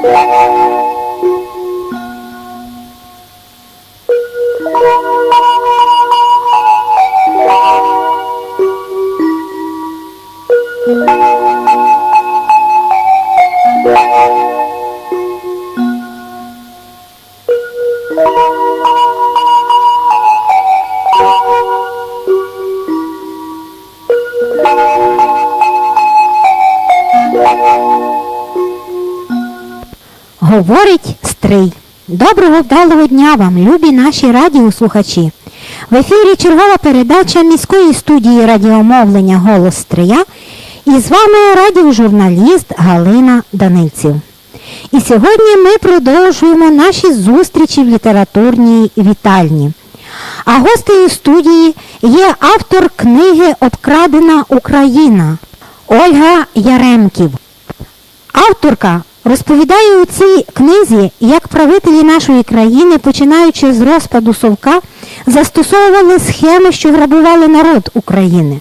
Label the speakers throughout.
Speaker 1: Thank you. Говорить Стрий. Доброго вдалого дня вам, любі наші радіослухачі. В ефірі чергова передача міської студії радіомовлення Голос Стрия і з вами радіожурналіст Галина Данильців. І сьогодні ми продовжуємо наші зустрічі в літературній вітальні. А гостею студії є автор книги Обкрадена Україна Ольга Яремків. Авторка розповідає у цій книзі, як правителі нашої країни, починаючи з розпаду Совка, застосовували схеми, що грабували народ України.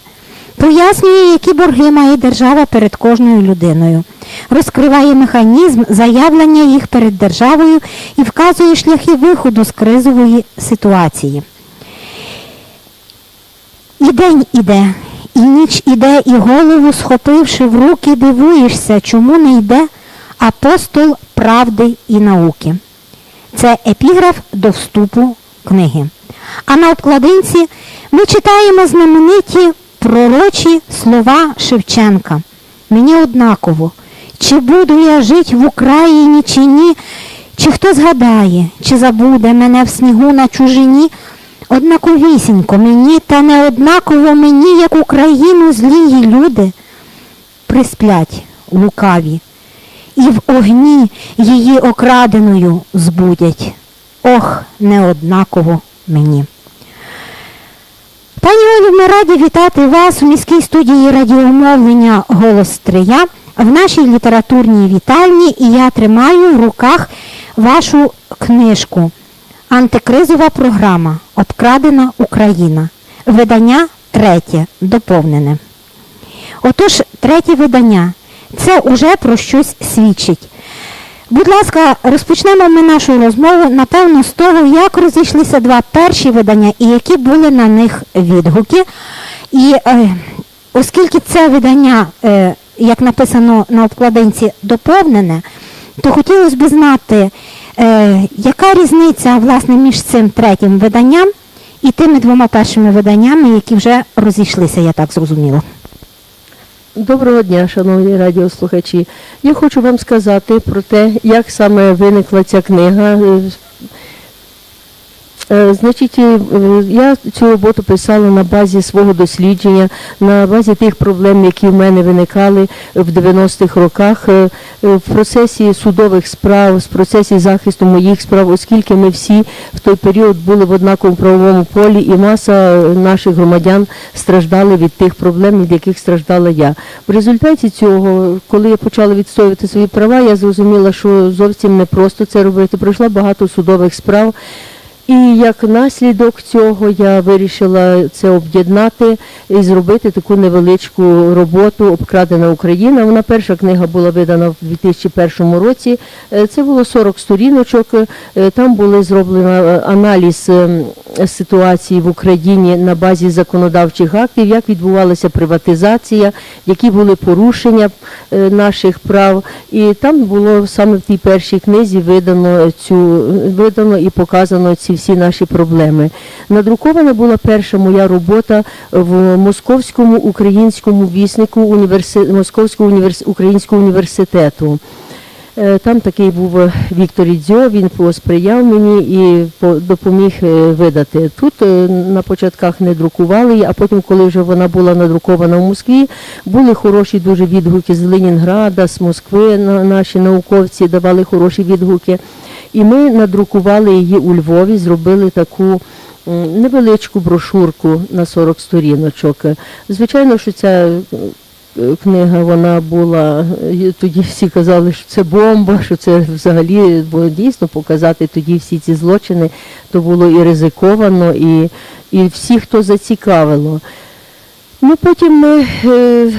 Speaker 1: Пояснює, які борги має держава перед кожною людиною. Розкриває механізм заявлення їх перед державою і вказує шляхи виходу з кризової ситуації. І день іде, і ніч іде, і голову схопивши в руки, дивуєшся, чому не йде апостол правди і науки. Це епіграф до вступу книги. А на обкладинці ми читаємо знамениті пророчі слова Шевченка. Мені однаково, чи буду я жити в Україні, чи ні, чи хто згадає, чи забуде мене в снігу на чужині. Однаковісінько мені, та не однаково мені, як Україну злії люди присплять лукаві, і в огні її окраденою збудять. Ох, неоднаково мені. Пані Олю, ми раді вітати вас у міській студії радіомовлення Голос Стрия в нашій літературній вітальні, і я тримаю в руках вашу книжку Антикризова програма Обкрадена Україна. Видання третє, доповнене. Отож, третє видання це уже про щось свідчить. Будь ласка, розпочнемо ми нашу розмову, напевно, з того, як розійшлися два перші видання і які були на них відгуки. І е, оскільки це видання, е, як написано на обкладинці, доповнене, то хотілося б знати, е, яка різниця власне між цим третім виданням і тими двома першими виданнями, які вже розійшлися, я так зрозуміла.
Speaker 2: Доброго дня, шановні радіослухачі. Я хочу вам сказати про те, як саме виникла ця книга. Е, Значить, е, я цю роботу писала на базі свого дослідження, на базі тих проблем, які в мене виникали в 90-х роках е, в процесі судових справ, в процесі захисту моїх справ, оскільки ми всі в той період були в однаковому правовому полі, і маса наших громадян страждали від тих проблем, від яких страждала я. В результаті цього, коли я почала відстоювати свої права, я зрозуміла, що зовсім не просто це робити. Пройшла багато судових справ. І як наслідок цього я вирішила це об'єднати і зробити таку невеличку роботу Обкрадена Україна. Вона перша книга була видана в 2001 році. Е, Це було 40 сторіночок. Е, Там були зроблено е, аналіз ситуації в Україні на базі законодавчих актів, як відбувалася приватизація, які були порушення наших прав. І там було саме в тій першій книзі видано цю видано і показано ці всі наші проблеми. Надрукована була перша моя робота в Московському українському віснику універси... Московського універс... українського університету. Е, Там такий був е, Віктор Ідзьо, він посприяв мені і по- допоміг е, видати. Тут на початках не друкували, а потім, коли вже вона була надрукована в Москві, були хороші дуже відгуки з Ленінграда, з Москви. Наші науковці давали хороші відгуки. І ми надрукували її у Львові, зробили таку невеличку брошурку на 40 сторіночок. Звичайно, що ця книга вона була, е, тоді всі казали, що це бомба, що це взагалі було дійсно показати тоді всі ці злочини, то було і ризиковано, і, і всі, хто зацікавило. Ну потім ми е,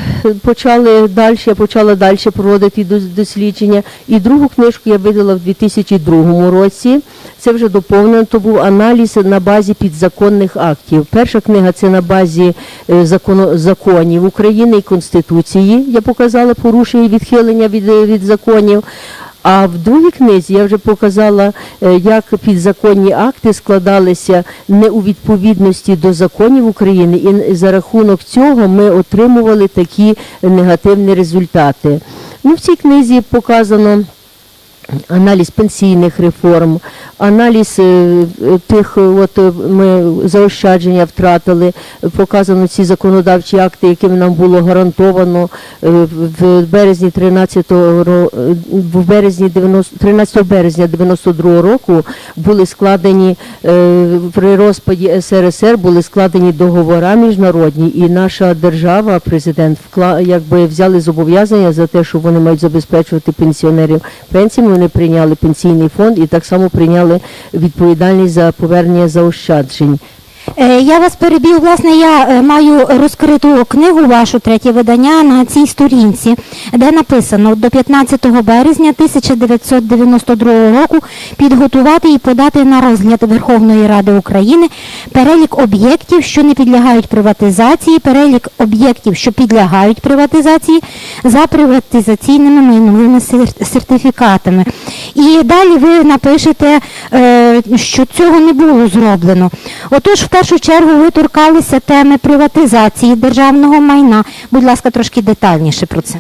Speaker 2: почали далі, я почала далі проводити дос- дослідження. І другу книжку я видала в 2002 році. Це вже доповнено. То був аналіз на базі підзаконних актів. Перша книга це на базі е, закону, законів України і Конституції. Я показала порушення відхилення від, від законів. А в другій книзі я вже показала, е, як підзаконні акти складалися не у відповідності до законів України, і за рахунок цього ми отримували такі негативні результати. Ну, в цій книзі показано аналіз пенсійних реформ, аналіз е, е, тих, е, от ми заощадження втратили, показано ці законодавчі акти, якими нам було гарантовано е, в- березні 13 ро- е, в березні 90, 13 березня 92 року були складені е, при розпаді СРСР були складені договори міжнародні, і наша держава, президент, вкла якби взяли зобов'язання за те, що вони мають забезпечувати пенсіонерів пенсіями. Вони прийняли пенсійний фонд і так само прийняли відповідальність за повернення заощаджень.
Speaker 1: Е, Я вас перебив, власне, я е, маю розкриту книгу вашу, третє видання, на цій сторінці, де написано до 15 березня 1992 року підготувати і подати на розгляд Верховної Ради України перелік об'єктів, що не підлягають приватизації, перелік об'єктів, що підлягають приватизації за приватизаційними майновими сер- сертифікатами. І далі ви напишете, е, що цього не було зроблено. Отож, в першу чергу ви торкалися теми приватизації державного майна. Будь ласка, трошки детальніше про це.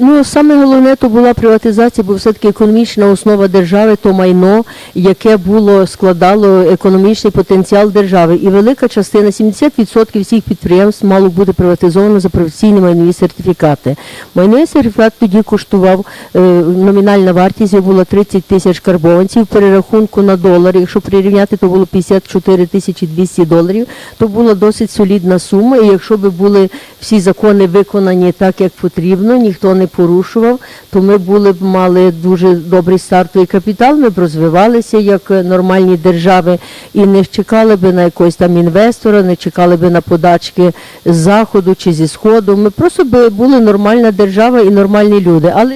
Speaker 2: Ну, саме головне то була приватизація, бо все-таки економічна основа держави то майно, яке було складало економічний потенціал держави. І велика частина, 70% всіх підприємств мало бути приватизовано за професійні майнові сертифікати. Майновий сертифікат тоді коштував, е, номінальна вартість його була 30 тисяч карбованців, перерахунку на долари, якщо прирівняти, то було 54 тисячі 200 доларів, то була досить солідна сума, і якщо б були всі закони виконані так, як потрібно, ніхто не порушував, то ми були б мали дуже добрий стартовий капітал, ми б розвивалися як е, нормальні держави і не чекали б на якогось там інвестора, не чекали б на подачки з заходу чи зі сходу. Ми просто би були нормальна держава і нормальні люди. Але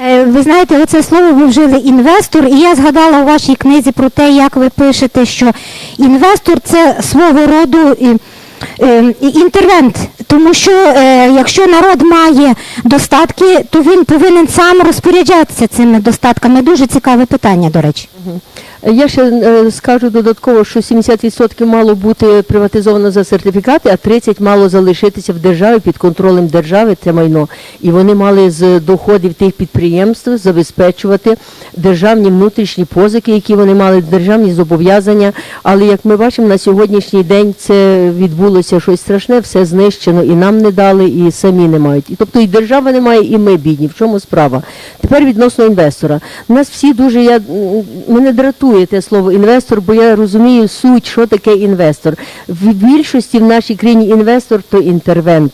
Speaker 1: Е, Ви знаєте, оце слово ви вжили інвестор, і я згадала у вашій книзі про те, як ви пишете, що інвестор це свого роду і- інтервент, тому що е, якщо народ має достатки, то він повинен сам розпоряджатися цими достатками. Дуже цікаве питання, до речі.
Speaker 2: Я ще е, скажу додатково, що 70% мало бути приватизовано за сертифікати, а 30% мало залишитися в державі під контролем держави це майно. І вони мали з доходів тих підприємств забезпечувати державні внутрішні позики, які вони мали, державні зобов'язання. Але як ми бачимо, на сьогоднішній день це відбулося щось страшне, все знищено, і нам не дали, і самі не мають. І тобто і держава не має, і ми бідні. В чому справа? Тепер відносно інвестора. Нас всі дуже я мене дратує те слово інвестор, бо я розумію суть, що таке інвестор. В більшості в нашій країні інвестор то інтервент.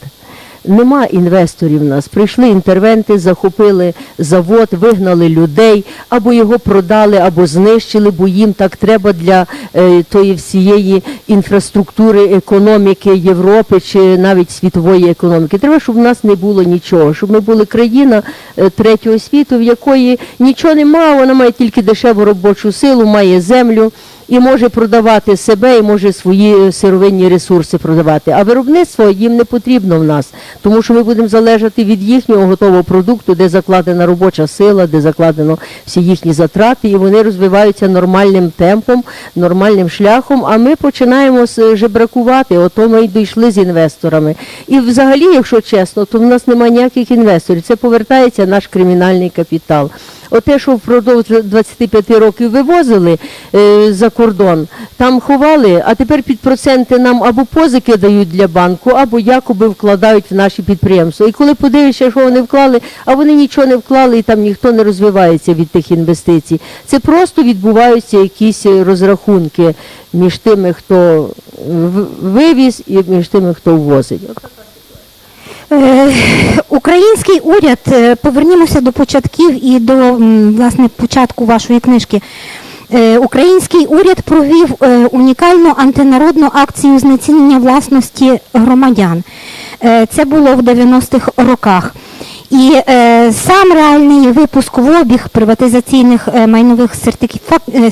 Speaker 2: Нема інвесторів в нас. Прийшли інтервенти, захопили завод, вигнали людей, або його продали, або знищили, бо їм так треба для е, тої всієї інфраструктури економіки Європи чи навіть світової економіки. Треба, щоб в нас не було нічого, щоб ми були країна е, третього світу, в якої нічого немає, вона має тільки дешеву робочу силу, має землю і може продавати себе, і може свої е, сировинні ресурси продавати. А виробництво їм не потрібно в нас, тому що ми будемо залежати від їхнього готового продукту, де закладена робоча сила, де закладено всі їхні затрати, і вони розвиваються нормальним темпом, нормальним шляхом. А ми починаємо с- жебракувати. Ото ми й дійшли з інвесторами. І взагалі, якщо чесно, то в нас немає ніяких інвесторів. Це повертається наш кримінальний капітал. Оте, що впродовж 25 років вивозили е, за кордон, там ховали, а тепер під проценти нам або позики дають для банку, або якоби вкладають в наші підприємства. І коли подивишся, що вони вклали, а вони нічого не вклали, і там ніхто не розвивається від тих інвестицій. Це просто відбуваються якісь розрахунки між тими, хто вивіз, і між тими, хто ввозить.
Speaker 1: Е, Український уряд, е, повернімося до початків і до власне початку вашої книжки. Е, Український уряд провів унікальну антинародну акцію знецінення власності громадян. Це було в 90-х роках. І е, сам реальний випуск в обіг приватизаційних е, майнових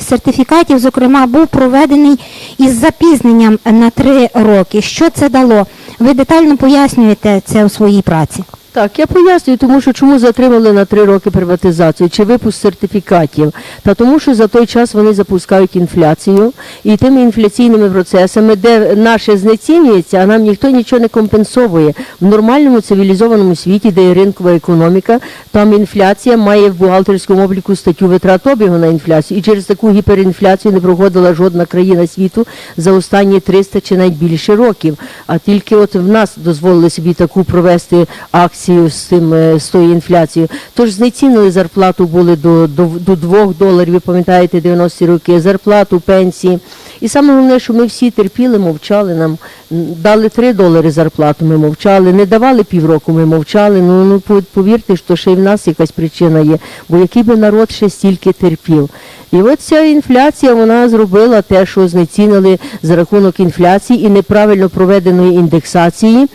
Speaker 1: сертифікатів, зокрема, був проведений із запізненням на три роки. Що це дало? Ви детально пояснюєте це у своїй праці.
Speaker 2: Так, я пояснюю, тому що чому затримали на три роки приватизацію чи випуск сертифікатів. Та тому, що за той час вони запускають інфляцію і тими інфляційними процесами, де наше знецінюється, а нам ніхто нічого не компенсовує. В нормальному цивілізованому світі, де є ринкова економіка, там інфляція має в бухгалтерському обліку статтю витрат обігу на інфляцію. І через таку гіперінфляцію не проходила жодна країна світу за останні 300 чи навіть більше років. А тільки от в нас дозволили собі таку провести акцію з цим е, з тою інфляцією. Тож знецінили зарплату були до, до, до 2 доларів, ви пам'ятаєте, 90-ті роки, зарплату, пенсії. І саме головне, що ми всі терпіли, мовчали нам, дали 3 долари зарплату, ми мовчали, не давали півроку, ми мовчали. Ну, ну пов- повірте, що ще й в нас якась причина є, бо який би народ ще стільки терпів. І от ця інфляція вона зробила те, що знецінили за рахунок інфляції і неправильно проведеної індексації.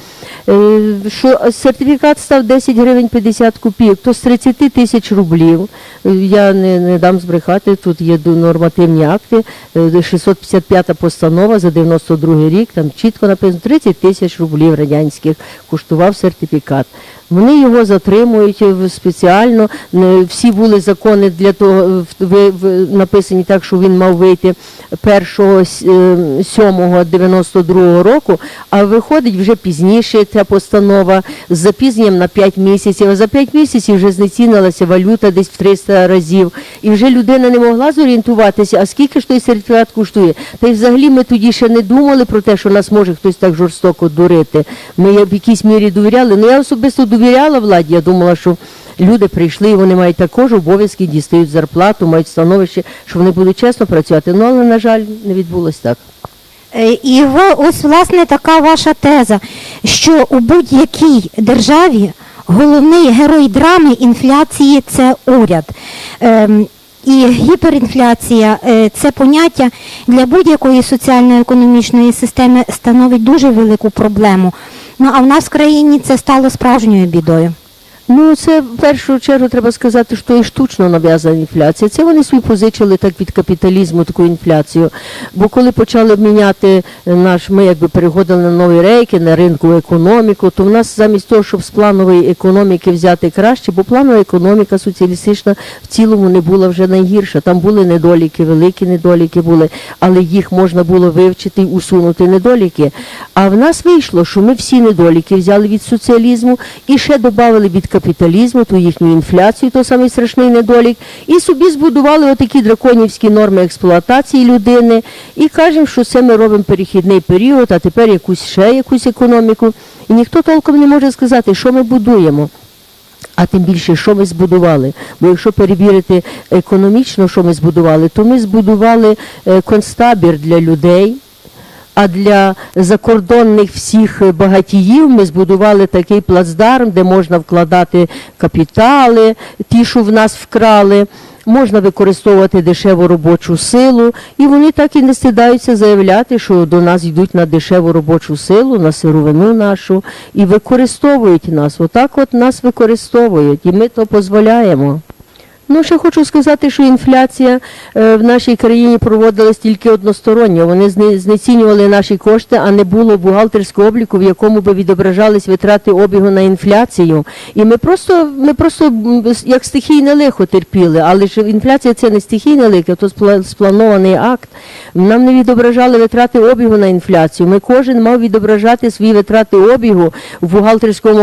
Speaker 2: Е, Що сертифікат став 10 гривень 50 копійок, то з 30 тисяч рублів. е, Я не, не дам збрехати, тут є нормативні акти, е, 655 постанова за 92 рік, там чітко написано 30 тисяч рублів радянських коштував сертифікат. Вони його затримують е, спеціально. Всі були закони для того е, написані так, що він мав вийти 1.7.92 року, а виходить вже пізніше ця постанова з запізненням на 5 місяців. А за 5 місяців вже знецінилася валюта десь в 300 разів. І вже людина не могла зорієнтуватися, а скільки ж той сертифікат коштує. Та й взагалі ми тоді ще не думали про те, що нас може хтось так жорстоко дурити. Ми в якійсь мірі довіряли. Ну я особисто довіряла владі. Я думала, що люди прийшли і вони мають також обов'язки, дістають зарплату, мають становище, що вони будуть чесно працювати. Ну але на жаль, не відбулось так.
Speaker 1: Е, І ось власне така ваша теза, що у будь-якій державі головний герой драми інфляції це уряд. Ем, І гіперінфляція е, це поняття для будь-якої соціально-економічної системи становить дуже велику проблему. Ну а в нас в країні це стало справжньою бідою.
Speaker 2: Ну, це в першу чергу треба сказати, що і штучно нав'язана інфляція. Це вони собі позичили так від капіталізму таку інфляцію. Бо коли почали міняти наш, ми якби переходили на нові рейки, на ринку економіку, то в нас замість того, щоб з планової економіки взяти краще, бо планова економіка соціалістична в цілому не була вже найгірша. Там були недоліки, великі недоліки були, але їх можна було вивчити і усунути недоліки. А в нас вийшло, що ми всі недоліки взяли від соціалізму і ще додали від капіталізму, ту їхню інфляцію, то самий страшний недолік, і собі збудували отакі драконівські норми експлуатації людини. І кажемо, що це ми робимо перехідний період, а тепер якусь ще якусь економіку. І ніхто толком не може сказати, що ми будуємо. А тим більше, що ми збудували. Бо якщо перевірити економічно, що ми збудували, то ми збудували е, концтабір для людей. А для закордонних всіх багатіїв ми збудували такий плацдарм, де можна вкладати капітали, ті, що в нас вкрали, можна використовувати дешеву робочу силу, і вони так і не стидаються заявляти, що до нас йдуть на дешеву робочу силу, на сировину нашу, і використовують нас. Отак от нас використовують, і ми то дозволяємо. Ну, ще хочу сказати, що інфляція е, в нашій країні проводилась тільки односторонньо. Вони знецінювали наші кошти, а не було бухгалтерського обліку, в якому би відображались витрати обігу на інфляцію. І ми просто, ми просто як стихійне лихо терпіли, але ж інфляція це не стихійне лихо, то спланований акт. Нам не відображали витрати обігу на інфляцію. Ми кожен мав відображати свої витрати обігу в бухгалтерському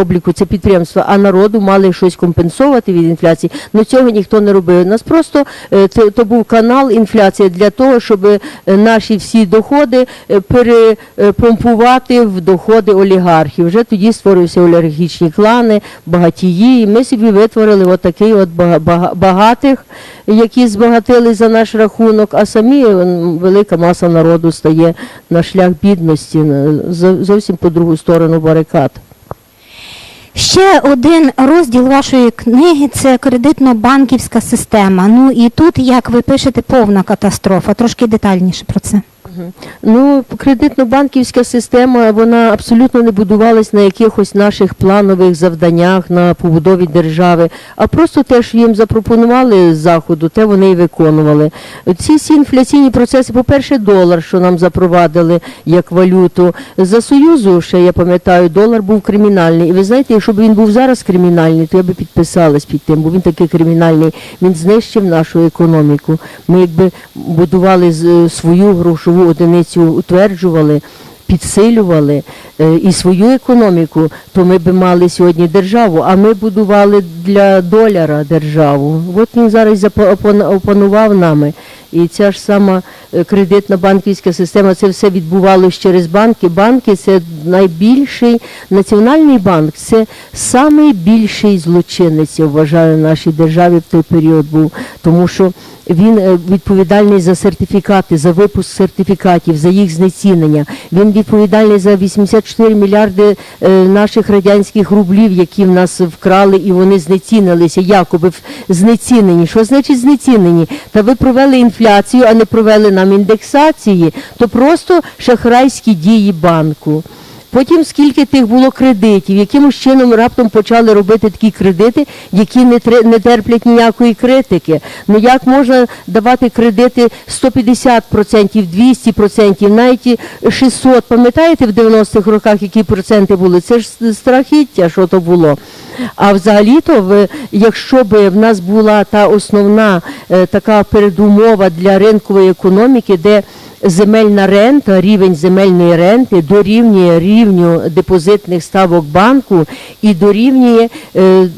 Speaker 2: обліку, це підприємство, а народу мали щось компенсувати від інфляції. Ну цього ніхто не робив. У Нас просто е, це то був канал інфляції для того, щоб е, наші всі доходи е, перепомпувати в доходи олігархів. Вже тоді створився олігархічні клани, багатії. І ми собі витворили отакий от бага- бага- багатих, які збагатили за наш рахунок, а самі велика маса народу стає на шлях бідності, зовсім по другу сторону барикад.
Speaker 1: Ще один розділ вашої книги це кредитно-банківська система. Ну і тут, як ви пишете, повна катастрофа. Трошки детальніше про це.
Speaker 2: Ну, кредитно-банківська система вона абсолютно не будувалась на якихось наших планових завданнях на побудові держави, а просто те, що їм запропонували з заходу, те вони і виконували. Ці всі інфляційні процеси, по-перше, долар, що нам запровадили як валюту. За Союзу, ще я пам'ятаю, долар був кримінальний. І ви знаєте, якщо б він був зараз кримінальний, то я би підписалась під тим, бо він такий кримінальний. Він знищив нашу економіку. Ми якби будували з- свою грошову одиницю, утверджували. Підсилювали е, і свою економіку, то ми би мали сьогодні державу. А ми будували для доляра державу. От він зараз опанував нами. І ця ж сама е, кредитна банківська система, це все відбувалося через банки. Банки це найбільший національний банк, це найбільший злочинець, я вважаю, в нашій державі в той період був, тому що він е, відповідальний за сертифікати, за випуск сертифікатів, за їх знецінення. Він відповідальний за 84 мільярди е, наших радянських рублів, які в нас вкрали, і вони знецінилися, якоби знецінені. Що значить знецінені? Та ви провели інфляцію, а не провели нам індексації, то просто шахрайські дії банку. Потім скільки тих було кредитів, якимось чином раптом почали робити такі кредити, які не, не терплять ніякої критики. Ну як можна давати кредити 150%, 200%, навіть 600%. Пам'ятаєте в 90-х роках, які проценти були? Це ж страхіття, що то було. А взагалі-то, якщо б в нас була та основна е, така передумова для ринкової економіки, де земельна рента, рівень земельної ренти дорівнює рівню депозитних ставок банку і дорівнює е,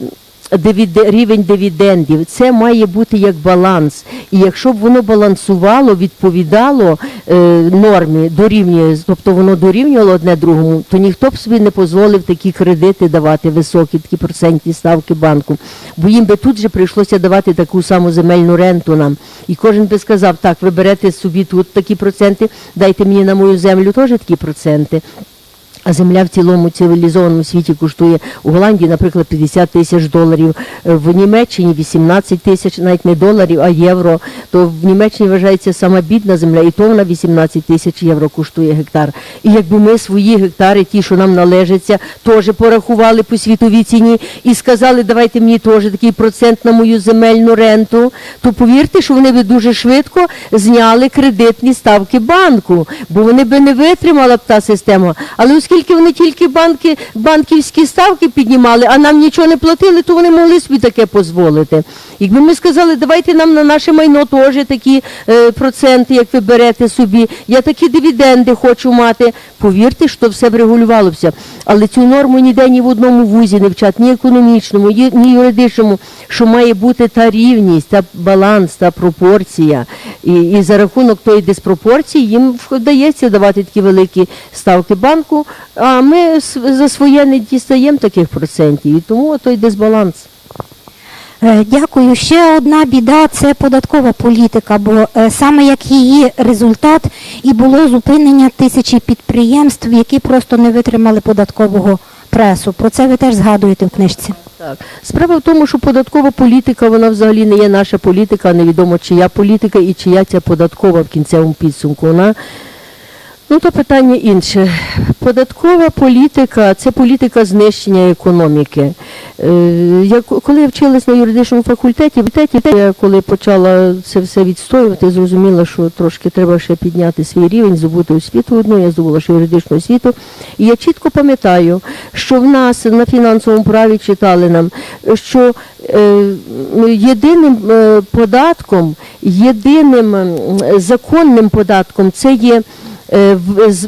Speaker 2: рівень дивідендів. Це має бути як баланс. І якщо б воно балансувало, відповідало е, нормі, дорівнює, тобто воно дорівнювало одне другому, то ніхто б собі не дозволив такі кредити давати високі, такі процентні ставки банку. Бо їм би тут же прийшлося давати таку саму земельну ренту нам. І кожен би сказав, так, ви берете собі тут такі проценти, дайте мені на мою землю теж такі проценти. А земля в цілому цивілізованому світі коштує у Голландії, наприклад, 50 тисяч доларів, в Німеччині 18 тисяч, навіть не доларів, а євро. То в Німеччині вважається сама бідна земля, і то вона 18 тисяч євро коштує гектар. І якби ми свої гектари, ті, що нам належаться, теж порахували по світовій ціні і сказали, давайте мені теж такий процент на мою земельну ренту, то повірте, що вони би дуже швидко зняли кредитні ставки банку, бо вони би не витримала б та система. Але оскільки вони тільки банки, банківські ставки піднімали, а нам нічого не платили, то вони могли собі таке дозволити. Якби ми сказали, давайте нам на наше майно теж такі е, проценти, як ви берете собі, я такі дивіденди хочу мати. Повірте, що все б регулювалося. Але цю норму ніде ні в одному вузі не вчать, ні економічному, ні юридичному, що має бути та рівність, та баланс, та пропорція. І, і за рахунок тої диспропорції їм вдається давати такі великі ставки банку, а ми за своє не дістаємо таких процентів. І тому той дисбаланс.
Speaker 1: Е, Дякую. Ще одна біда це податкова політика, бо е, саме як її результат і було зупинення тисячі підприємств, які просто не витримали податкового пресу. Про це ви теж згадуєте в книжці.
Speaker 2: Так. Справа в тому, що податкова політика, вона взагалі не є наша політика, невідомо чия політика і чия ця податкова в кінцевому підсумку. Вона Ну, то питання інше. Податкова політика це політика знищення економіки. Е, я, коли я вчилась на юридичному факультеті, я коли почала це все відстоювати, зрозуміла, що трошки треба ще підняти свій рівень, здобути освіту одну, я здобула ще юридичну освіту. І я чітко пам'ятаю, що в нас на фінансовому праві читали нам, що е, єдиним е, податком, єдиним законним податком це є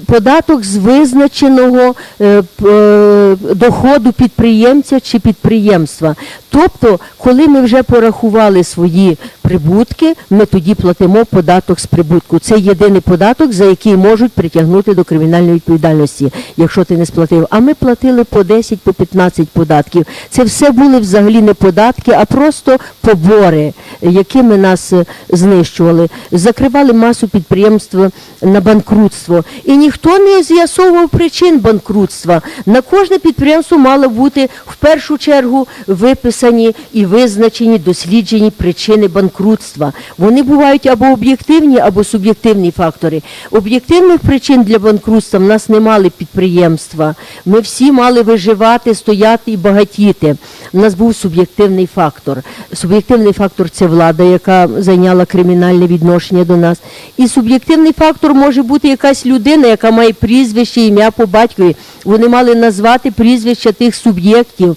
Speaker 2: податок з визначеного е, е, доходу підприємця чи підприємства. Тобто, коли ми вже порахували свої прибутки, ми тоді платимо податок з прибутку. Це єдиний податок, за який можуть притягнути до кримінальної відповідальності, якщо ти не сплатив. А ми платили по 10, по 15 податків. Це все були взагалі не податки, а просто побори, якими нас е, знищували. Закривали масу підприємств на банкрутство. Банкрутство. І ніхто не з'ясовував причин банкрутства. На кожне підприємство мало бути в першу чергу виписані і визначені досліджені причини банкрутства. Вони бувають або об'єктивні, або суб'єктивні фактори. Об'єктивних причин для банкрутства в нас не мали підприємства. Ми всі мали виживати, стояти і багатіти. У нас був суб'єктивний фактор. Суб'єктивний фактор це влада, яка зайняла кримінальне відношення до нас. І суб'єктивний фактор може бути якась людина, яка має прізвище, ім'я по батькові. Вони мали назвати прізвища тих суб'єктів.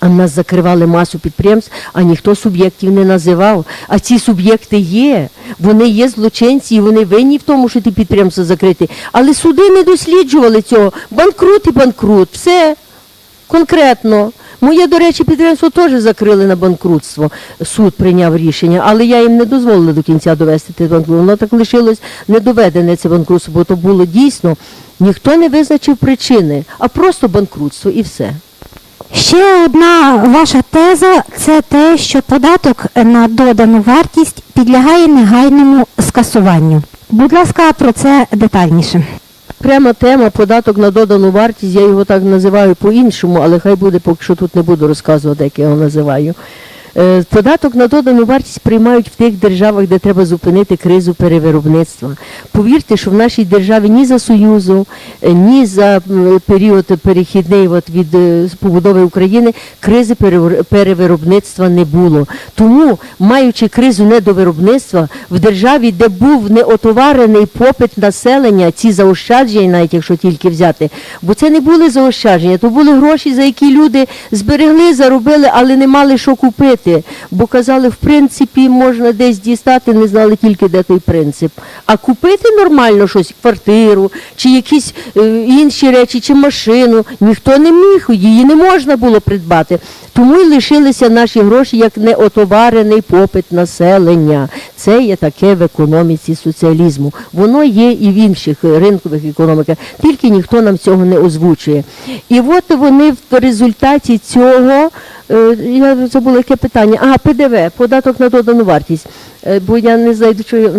Speaker 2: А нас закривали масу підприємств, а ніхто суб'єктів не називав. А ці суб'єкти є. Вони є злочинці, і вони винні в тому, що ті підприємства закриті. Але суди не досліджували цього. Банкрут і банкрут. Все конкретно. Моє, до речі, підприємство теж закрили на банкрутство. Суд прийняв рішення, але я їм не дозволила до кінця довести те банкрутство. Воно так лишилось недоведене це банкрутство, бо то було дійсно. Ніхто не визначив причини, а просто банкрутство і все.
Speaker 1: Ще одна ваша теза це те, що податок на додану вартість підлягає негайному скасуванню. Будь ласка, про це детальніше.
Speaker 2: Окрема тема податок на додану вартість, я його так називаю по-іншому, але хай буде, поки що тут не буду розказувати, як я його називаю. Е, Податок на додану вартість приймають в тих державах, де треба зупинити кризу перевиробництва. Повірте, що в нашій державі ні за Союзу, е, ні за період перехідний от від е, побудови України кризи перевиробництва не було. Тому, маючи кризу недовиробництва, в державі, де був неотоварений попит населення, ці заощадження, навіть якщо тільки взяти, бо це не були заощадження, то були гроші, за які люди зберегли, заробили, але не мали що купити. Бо казали, в принципі, можна десь дістати, не знали тільки де той принцип. А купити нормально щось, квартиру, чи якісь е, інші речі, чи машину, ніхто не міг, її не можна було придбати. Тому й лишилися наші гроші як неотоварений попит населення. Це є таке в економіці соціалізму. Воно є і в інших ринкових економіках, тільки ніхто нам цього не озвучує. І от вони в результаті цього, я забула яке питання, ага, ПДВ, податок на додану вартість. Е, Бо я не знайду, що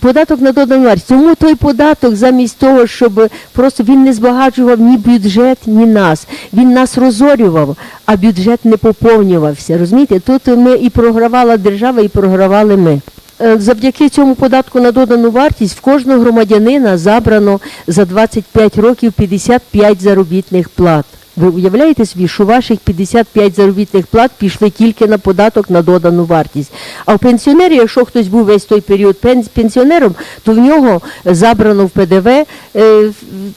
Speaker 2: податок на додану вартість. Тому той податок, замість того, щоб просто він не збагачував ні бюджет, ні нас. Він нас розорював, а бюджет не поповнювався. Розумієте, тут ми і програвала держава, і програвали ми. Е, Завдяки цьому податку на додану вартість в кожного громадянина забрано за 25 років 55 заробітних плат. Ви уявляєте собі, що ваших 55 заробітних плат пішли тільки на податок на додану вартість. А в пенсіонері, якщо хтось був весь той період пенсіонером, то в нього забрано в ПДВ е,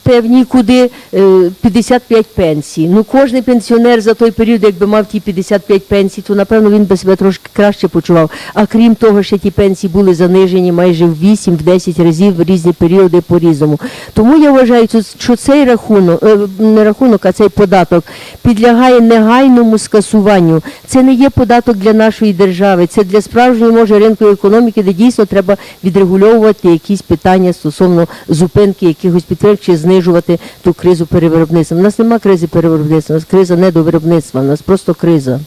Speaker 2: певні куди е, 55 пенсій. Ну кожен пенсіонер за той період, якби мав ті 55 пенсій, то напевно він би себе трошки краще почував. А крім того, ще ті пенсії були занижені майже в 8-10 разів в різні періоди по-різному. Тому я вважаю, що цей рахунок, е, не рахунок, а цей податок підлягає негайному скасуванню. Це не є податок для нашої держави, це для справжньої може ринкової економіки, де дійсно треба відрегульовувати якісь питання стосовно зупинки якихось підприємств чи знижувати ту кризу перевиробництва. У нас немає кризи перевиробництва, у нас криза недовиробництва, у нас просто криза.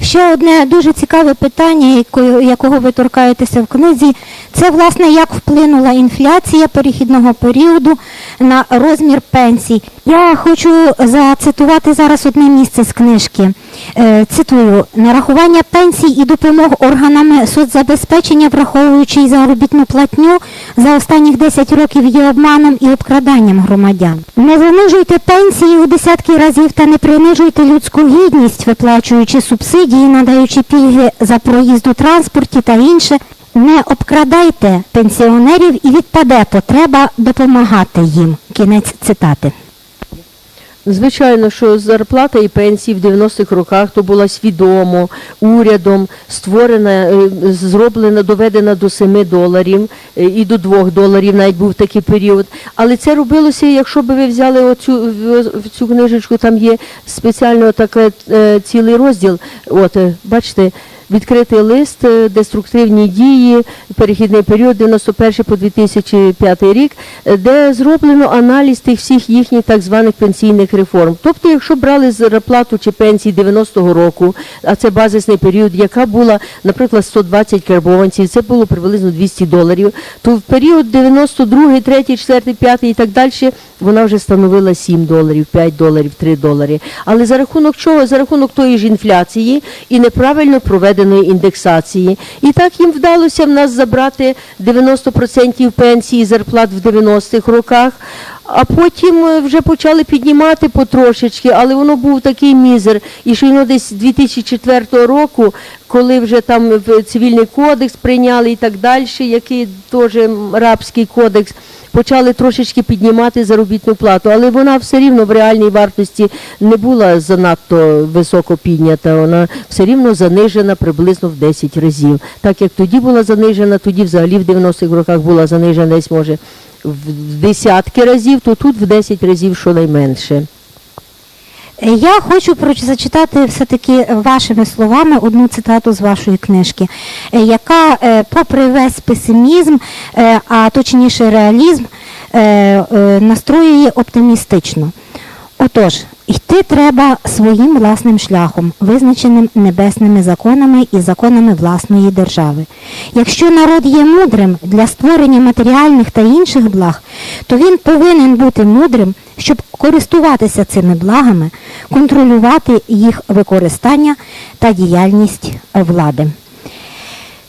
Speaker 1: Ще одне дуже цікаве питання, якого, ви торкаєтеся в книзі, це власне як вплинула інфляція перехідного періоду на розмір пенсій. Я хочу зацитувати зараз одне місце з книжки. Е, цитую: нарахування пенсій і допомог органами соцзабезпечення, враховуючи й заробітну платню, за останніх 10 років є обманом і обкраданням громадян. Не занижуйте пенсії у десятки разів та не принижуйте людську гідність, виплачуючи субсидії, надаючи пільги за проїзд у транспорті та інше. Не обкрадайте пенсіонерів і відпаде потреба допомагати їм. Кінець цитати.
Speaker 2: Звичайно, що зарплата і пенсії в 90-х роках то була свідомо урядом створена, е, зроблена, доведена до 7 доларів е, і до 2 доларів, навіть був такий період. Але це робилося, якщо б ви взяли оцю в- цю книжечку, там є спеціально таке е, цілий розділ. От, бачите, відкритий лист, е, деструктивні дії, перехідний період 91 по 2005 рік, е, де зроблено аналіз тих всіх їхніх так званих пенсійних реформ. Тобто, якщо брали зарплату чи пенсії 90-го року, а це базисний період, яка була, наприклад, 120 карбованців, це було приблизно 200 доларів, то в період 92, 3, 4, 5 і так далі вона вже становила 7 доларів, 5 доларів, 3 долари. Але за рахунок чого? За рахунок тої ж інфляції і неправильно проведеної індексації. І так їм вдалося в нас забрати 90% пенсії і зарплат в 90-х роках. А потім е, вже почали піднімати потрошечки, але воно був такий мізер. І що воно десь 2004 року, коли вже там цивільний кодекс прийняли і так далі, який теж рабський кодекс, почали трошечки піднімати заробітну плату, але вона все рівно в реальній вартості не була занадто високо піднята. Вона все рівно занижена приблизно в 10 разів. Так як тоді була занижена, тоді взагалі в 90-х роках була занижена десь може в десятки разів, то тут в 10 разів щонайменше.
Speaker 1: Я хочу зачитати все-таки вашими словами одну цитату з вашої книжки, е, яка, е, попри весь песимізм, е, а точніше реалізм, настроює оптимістично. Отож, йти треба своїм власним шляхом, визначеним небесними законами і законами власної держави. Якщо народ є мудрим для створення матеріальних та інших благ, то він повинен бути мудрим, щоб користуватися цими благами, контролювати їх використання та діяльність влади.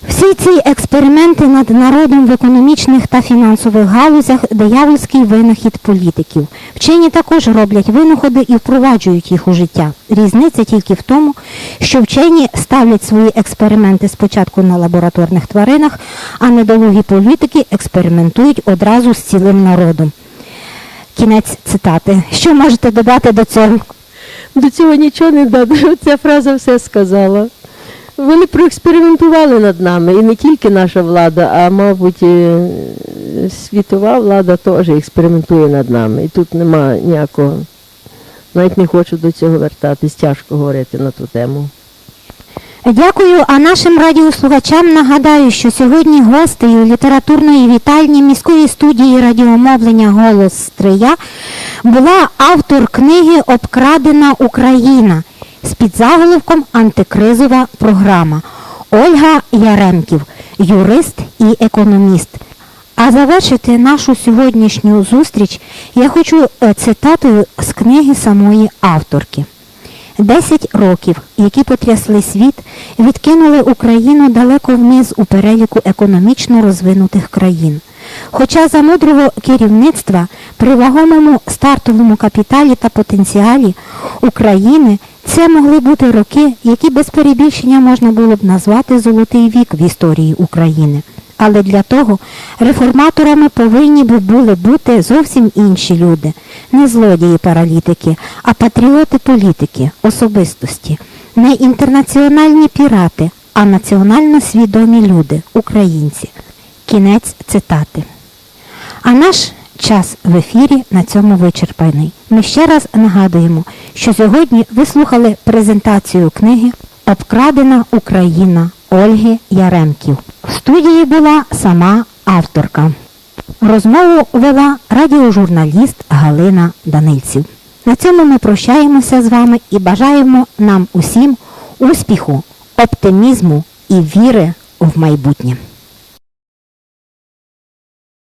Speaker 1: Всі ці експерименти над народом в економічних та фінансових галузях диявольський винахід політиків. Вчені також роблять винаходи і впроваджують їх у життя. Різниця тільки в тому, що вчені ставлять свої експерименти спочатку на лабораторних тваринах, а недолугі політики експериментують одразу з цілим народом. Кінець цитати. Що можете додати до цього?
Speaker 2: До цього нічого не додаю. Ця фраза все сказала. Вони проекспериментували над нами, і не тільки наша влада, а мабуть, світова влада теж експериментує над нами. І тут нема ніякого. Навіть не хочу до цього вертатись, тяжко говорити на ту тему.
Speaker 1: Дякую. А нашим радіослухачам нагадаю, що сьогодні гостею літературної вітальні міської студії радіомовлення Голос Стрия була автор книги Обкрадена Україна з підзаголовком Антикризова програма Ольга Яремків, юрист і економіст. А завершити нашу сьогоднішню зустріч я хочу е, цитатою з книги самої авторки. Десять років, які потрясли світ, відкинули Україну далеко вниз у переліку економічно розвинутих країн. Хоча за мудрого керівництва при вагомому стартовому капіталі та потенціалі України це могли бути роки, які без перебільшення можна було б назвати золотий вік в історії України. Але для того реформаторами повинні б були бути зовсім інші люди, не злодії-паралітики, а патріоти-політики, особистості, не інтернаціональні пірати, а національно свідомі люди, українці. Кінець цитати. А наш час в ефірі на цьому вичерпаний. Ми ще раз нагадуємо, що сьогодні ви слухали презентацію книги Обкрадена Україна Ольги Яремків. В студії була сама авторка. Розмову вела радіожурналіст Галина Данильців. На цьому ми прощаємося з вами і бажаємо нам усім успіху, оптимізму і віри в майбутнє.